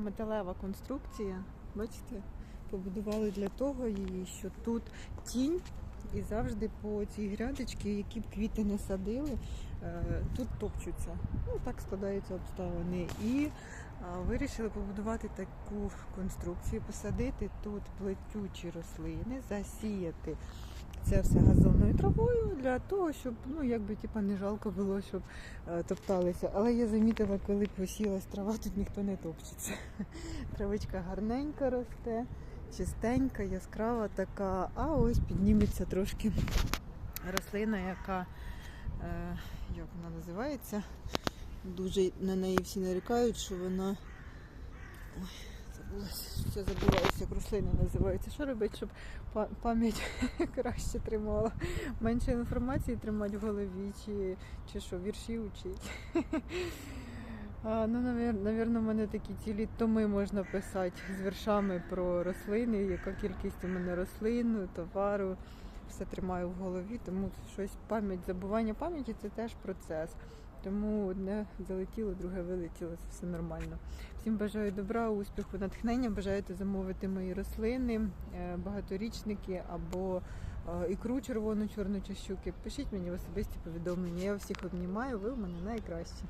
Металева конструкція, бачите, побудували для того її, що тут тінь і завжди по цій грядочці, які б квіти не садили, е, тут топчуться. Ну, так складаються обставини. І вирішили побудувати таку конструкцію, посадити тут плетючі рослини, засіяти це все газонною травою для того, щоб ну якби типа не жалко було, щоб е, топталися. Але я замітила, коли посілась трава, тут ніхто не топчеться. Травичка гарненька росте, чистенька, яскрава така, а ось підніметься трошки рослина, яка е, як вона називається. Дуже на неї всі нарікають, що вона. Ой, забулася, що забуваюся, як рослина називається. Що робити, щоб пам'ять краще тримала? Менше інформації тримати в голові, чи, чи що, вірші учить. А, ну, навірно, в мене такі цілі томи можна писати з віршами про рослини, яка кількість у мене рослин, товару. Все тримаю в голові, тому щось пам'ять, забування пам'яті це теж процес. Тому одне залетіло, друге вилетіло, це все нормально. Всім бажаю добра, успіху, натхнення. Бажаєте замовити мої рослини, е, багаторічники або е, ікру червону, чорну чи щуки. Пишіть мені в особисті повідомлення. Я всіх обнімаю, ви в мене найкращі.